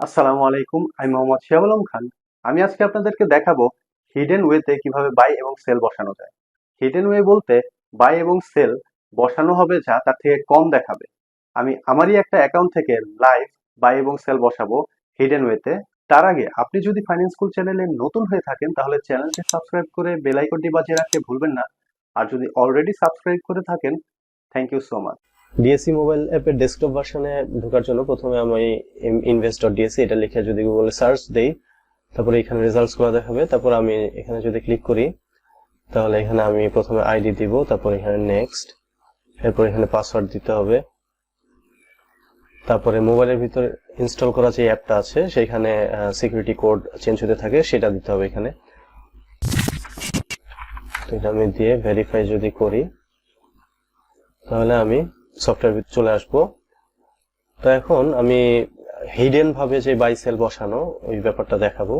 আসসালামু আলাইকুম, আমি মোহাম্মদ শিয়াব আলম খান। আমি আজকে আপনাদেরকে দেখাবো হিডেন ওয়েতে কীভাবে বাই এবং সেল বসানো যায়। হিডেন ওয়ে বলতে বাই এবং সেল বসানো হবে যা তার থেকে কম দেখাবে। আমি আমারই একটা অ্যাকাউন্ট থেকে লাইভ বাই এবং সেল বসাবো হিডেন ওয়েতে তার আগে আপনি যদি ফাইন্যান্স স্কুল চ্যানেলে নতুন হয়ে থাকেন, তাহলে চ্যানেলটি সাবস্ক্রাইব করে বেল আইকনটি বাজিয়ে রাখতে ভুলবেন না। আর যদি অলরেডি সাবস্ক্রাইব করে থাকেন thank you so much DSC mobile অ্যাপের ডেস্কটপ ভার্সনে ঢোকার জন্য প্রথমে আমি ইনভেস্ট ডট ডিএসসি এটা লিখে যদি গুগলে সার্চ দেই, তারপরে এখানে রেজাল্টসগুলো দেখাবে, তারপর আমি এখানে যদি ক্লিক করি, তাহলে এখানে আমি প্রথমে আইডি দিব, তারপর এখানে নেক্সট এরপর এখানে পাসওয়ার্ড দিতে হবে। তারপরে মোবাইলের ভিতরে ইনস্টল করা যে অ্যাপটা আছে, সেখানে সিকিউরিটি কোড চেঞ্জ হতে থাকে, সেটা দিতে হবে এখানে। তো এটা আমি দিয়ে ভেরিফাই যদি করি, তাহলে আমি সফটওয়্যার চলে আসব। তো এখন আমি হিডেন ভাবে যে বাই সেল বসানো, ওই ব্যাপারটা দেখাবো।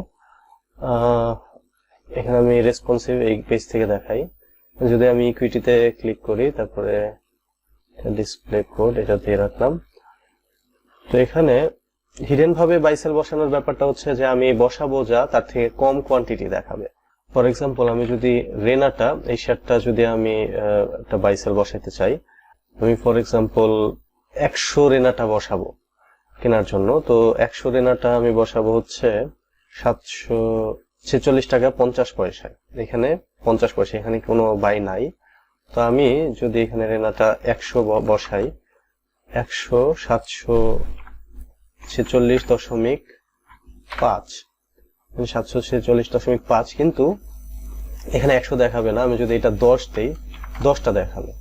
এখানে আমি রেসপন্সিভ এই পেজ থেকে দেখাই। যদি আমি ইকুইটিতে ক্লিক করি, তারপরে ডিসপ্লে কোড এটা দিয়ে রাখলাম। তো এখানে হিডেন ভাবে বাই সেল বসানোর ব্যাপারটা হচ্ছে যে আমি বসাবো যা, তার থেকে কম কোয়ান্টিটি দেখাবে। ফর এক্সাম্পল আমি যদি রেনাটা এই শার্টটা যদি আমি একটা বাইসেল বসাইতে চাই আমি ফর এক্সাম্পল একশো রেনাটা বসাবো কেনার জন্য। তো একশো রেনাটা আমি বসাবো হচ্ছে সাতশো ছেচল্লিশ টাকা পঞ্চাশ পয়সায়। এখানে পঞ্চাশ পয়সা, এখানে কোনো বাই নাই। তো আমি যদি এখানে রেনাটা একশো বসাই, একশো সাতশো ছেচল্লিশ দশমিক পাঁচ। সাতশো ছেচল্লিশ দশমিক পাঁচ, কিন্তু এখানে একশো দেখাবে না। আমি যদি এটা দশ দেই, দশটা দেখাবে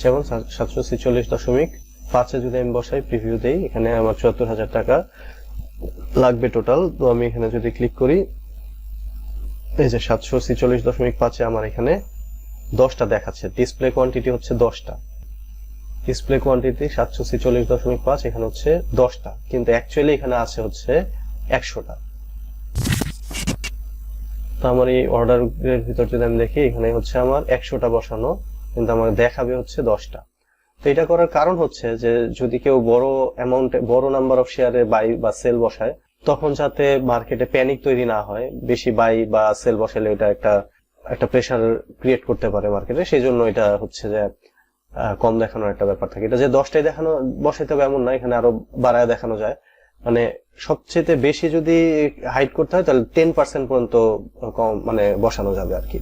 যেমন সাতশো ছেচল্লিশ দশমিক পাঁচে যদি আমি বসাই প্রিভিউ দেই, এখানে আমার চুয়াত্তর হাজার টাকা লাগবে টোটাল তো আমি এখানে যদি ক্লিক করি, এই যে সাতশো ছেচল্লিশ দশমিক পাঁচে আমার এখানে দশটা দেখাচ্ছে। ডিসপ্লে কোয়ান্টিটি হচ্ছে দশটা। ডিসপ্লে কোয়ান্টিটি সাতশো ছেচল্লিশ দশমিক পাঁচ, এখানে হচ্ছে দশটা। কিন্তু অ্যাকচুয়ালি এখানে আছে হচ্ছে একশোটা। তো আমার এই অর্ডারের ভিতর যদি আমি দেখি, এখানে হচ্ছে আমার একশোটা বসানো কিন্তু আমার দেখাবে হচ্ছে দশটা। তো এটা করার কারণ হচ্ছে যে যদি কেউ বড় অ্যামাউন্ট বড় নাম্বার অফ শেয়ারে বাই বা সেল বসায়, তখন যাতে মার্কেটে প্যানিক তৈরি না হয়, বেশি বাই বা সেল বসালে এটা একটা একটা প্রেশার ক্রিয়েট করতে পারে মার্কেটে সেই জন্য এটা হচ্ছে যে কম দেখানোর একটা ব্যাপার থাকে। এটা যে দশটায় দেখানো, বসাইতে হবে এমন না, এখানে আরও বাড়ায় দেখানো যায়। মানে সবচেয়ে বেশি যদি হাইট করতে হয়, তাহলে টেন পার্সেন্ট পর্যন্ত কম মানে বসানো যাবে আর কি।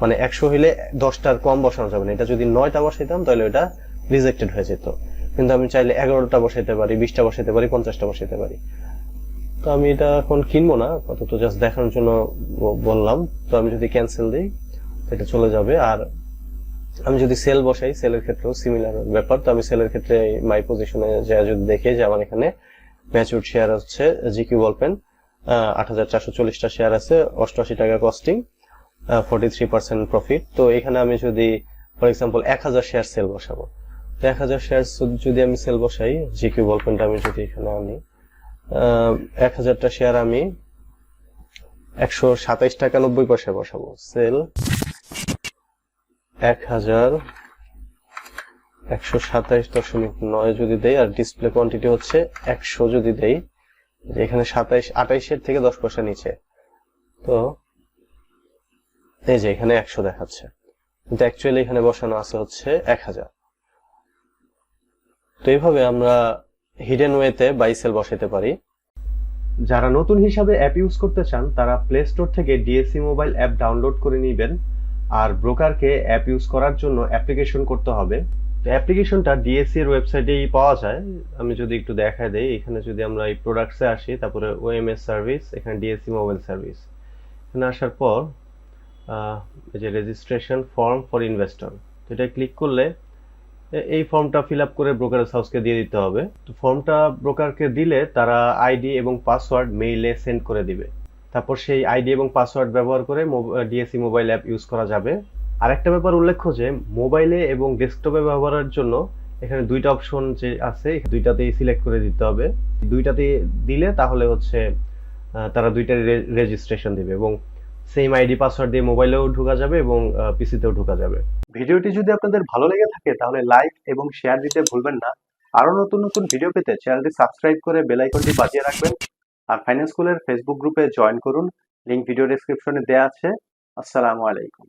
মানে একশো হইলে দশটার কম বসানো যাবে না। এটা যদি নয়টা বসাইতাম, তাহলে ওটা রিজেক্টেড হয়ে যেত। কিন্তু আমি চাইলে এগারোটা বসাইতে পারি, বিশটা বসাইতে পারি, পঞ্চাশটা বসাইতে পারি। তো আমি এটা এখন কিনবো না, আপাতত জাস্ট দেখানোর জন্য বললাম। তো আমি যদি ক্যান্সেল দিই, এটা চলে যাবে। আর আমি যদি সেল বসাই সেলের ক্ষেত্রেও সিমিলার ব্যাপার। তো আমি সেলের ক্ষেত্রে মাই পজিশনে যা যদি দেখে যে আমার এখানে ম্যাচুর শেয়ার হচ্ছে জিকিউ বলপেন আট হাজার চারশো চল্লিশটা শেয়ার আছে, অষ্টআশি টাকা costing forty three percent profit তো এখানে আমি যদি ফর এক্সাম্পল এক হাজার শেয়ার সেল বসাবো। তো এক হাজার শেয়ার যদি আমি সেল বসাই জিকিউ বলপেনটা আমি যদি এখানে আনি এক হাজারটা শেয়ার আমি একশো সাতাইশ টাকা নব্বই পয়সায় বসাবো। সেল এক হাজার একশো সাতাইশ দশমিক নয় যদি দেই, আর ডিসপ্লে কোয়ান্টিটি হচ্ছে একশো যদি দেই যে এখানে সাতাইশ আঠাইশের থেকে দশ পয়সা নিচে। তো এই যে, এখানে একশো দেখাচ্ছে। কিন্তু অ্যাকচুয়ালি এখানে বসানো আছে হচ্ছে এক হাজার। তো এইভাবে আমরা হিডেন ওয়েতে বাইসেল বসাতে পারি। যারা নতুন হিসাবে অ্যাপ ইউজ করতে চান, তারা প্লে স্টোর থেকে ডিএসসি মোবাইল অ্যাপ ডাউনলোড করে নেবেন। আর ব্রোকারকে অ্যাপ ইউজ করার জন্য অ্যাপ্লিকেশন করতে হবে। তো অ্যাপ্লিকেশনটা ডিএসসি এর ওয়েবসাইটেই পাওয়া যায়। আমি যদি একটু দেখায় দেই, এখানে যদি আমরা এই প্রোডাক্টসে আসি, তারপরে ওএমএস সার্ভিস এখানে ডিএসসি মোবাইল সার্ভিস এখানে আসার পর যে রেজিস্ট্রেশন ফর্ম ফর ইনভেস্টর এটা ক্লিক করলে এই ফর্মটা ফিল আপ করে ব্রোকারেজ হাউসকে দিয়ে দিতে হবে। তো ফর্মটা ব্রোকারকে দিলে তারা আইডি এবং পাসওয়ার্ড মেইলে সেন্ড করে দিবে। তারপর সেই আইডি এবং পাসওয়ার্ড ব্যবহার করে ডিএসসি মোবাইল অ্যাপ ইউজ করা যাবে। আরেকটা ব্যাপার উল্লেখ্য যে মোবাইলে এবং ডেস্কটপে ব্যবহারের জন্য এখানে দুইটা অপশন যে আছে দুইটাতেই সিলেক্ট করে দিতে হবে। দুইটাতে দিলে তাহলে হচ্ছে তারা দুইটা রেজিস্ট্রেশন দিবে এবং সেম আইডি পাসওয়ার্ড দিয়ে মোবাইলেও ঢোকা যাবে এবং পিসিতেও ঢোকা যাবে। ভিডিওটি যদি আপনাদের ভালো লেগে থাকে, তাহলে লাইক এবং শেয়ার দিতে ভুলবেন না। আরও নতুন নতুন ভিডিও পেতে চ্যানেলটি সাবস্ক্রাইব করে বেল আইকনটি বাজিয়ে রাখবেন। আর ফাইন্যান্স স্কুলের ফেসবুক গ্রুপে জয়েন করুন। লিঙ্ক ভিডিও ডিসক্রিপশনে দেওয়া আছে। আসসালামু আলাইকুম।